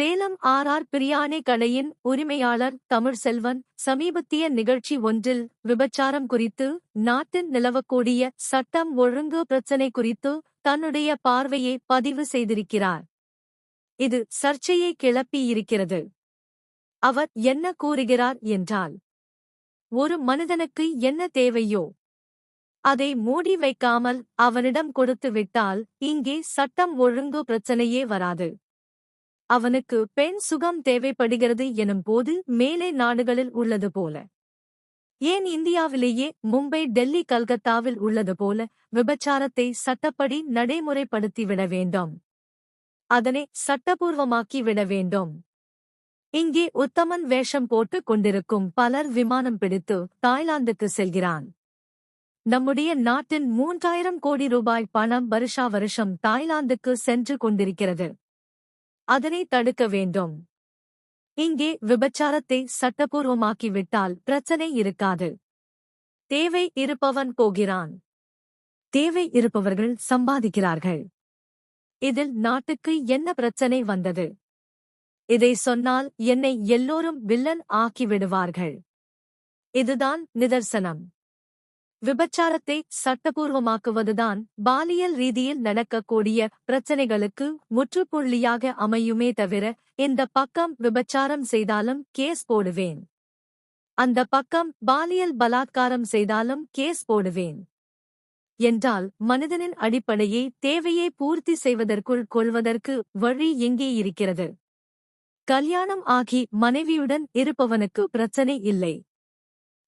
Salem R R biryani கடையின் உரிமையாளர் தமிழ்செல்வன் சமீபத்திய நிகழ்ச்சி ஒன்றில் விபச்சாரம் குறித்து நாட்டில் நிலவக்கூடிய சட்டம் ஒழுங்கு பிரச்சினை குறித்து தன்னுடைய பார்வையை பதிவு செய்திருக்கிறார். இது சர்ச்சையை கிளப்பியிருக்கிறது. அவர் என்ன கூறுகிறார் என்றால் ஒரு மனிதனுக்கு என்ன தேவையோ அதை மூடி வைக்காமல் அவனிடம் கொடுத்து விட்டால் இங்கே சட்டம் ஒழுங்கு பிரச்சனையே வராது. அவனுக்கு பெண் சுகம் தேவைப்படுகிறது எனும் போது மேலே நாடுகளில் உள்ளது போல. ஏன் இந்தியாவிலேயே மும்பை டெல்லி கல்கத்தாவில் உள்ளது போல விபச்சாரத்தை சட்டப்படி நடைமுறைப்படுத்திவிட வேண்டும்? அதனை சட்டபூர்வமாக்கி விட வேண்டும். இங்கே உத்தமன் வேஷம் போட்டுக் கொண்டிருக்கும் பலர் விமானம் பிடித்து தாய்லாந்துக்கு செல்கிறான். நம்முடைய நாட்டின் மூன்றாயிரம் கோடி ரூபாய் பணம் வருஷா வருஷம் தாய்லாந்துக்கு சென்று கொண்டிருக்கிறது. அதனை தடுக்க வேண்டும். இங்கே விபச்சாரத்தை சட்டபூர்வமாக்கிவிட்டால் பிரச்சனை இருக்காது. தேவை இருப்பவன் போகிறான். தேவை இருப்பவர்கள் சம்பாதிக்கிறார்கள். இதில் நாட்டுக்கு என்ன பிரச்சனை வந்தது? இதை சொன்னால் என்னை எல்லோரும் வில்லன் ஆக்கிவிடுவார்கள். இதுதான் நிதர்சனம். விபச்சாரத்தை சட்டபூர்வமாக்குவதுதான் பாலியல் ரீதியில் நடக்கக்கூடிய பிரச்சனைகளுக்கு முற்றுப்புள்ளியாக அமையுமே தவிர இந்த பக்கம் விபச்சாரம் செய்தாலும் கேஸ் போடுவேன். அந்த பக்கம் பாலியல் பலாத்காரம் செய்தாலும் கேஸ் போடுவேன். என்றால் மனிதனின் அடிப்படையை தேவையை பூர்த்தி செய்வதற்குள் கொள்வதற்கு வழி எங்கே இருக்கிறது? கல்யாணம் ஆகி மனைவியுடன் இருப்பவனுக்கு பிரச்சனை இல்லை.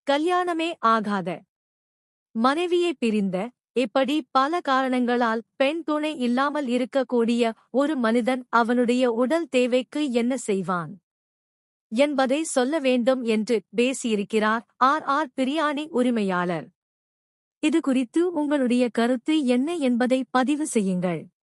கல்யாணமே ஆகாத மனைவியை பிரிந்த இப்படி பல காரணங்களால் பெண் துணை இல்லாமல் இருக்கக்கூடிய ஒரு மனிதன் அவனுடைய உடல் தேவைக்கு என்ன செய்வான்? என்பதை சொல்ல வேண்டும் என்று பேசியிருக்கிறார் ஆர். ஆர். பிரியாணி உரிமையாளர். இது குறித்து உங்களுடைய கருத்து என்ன என்பதை பதிவு செய்யுங்கள்.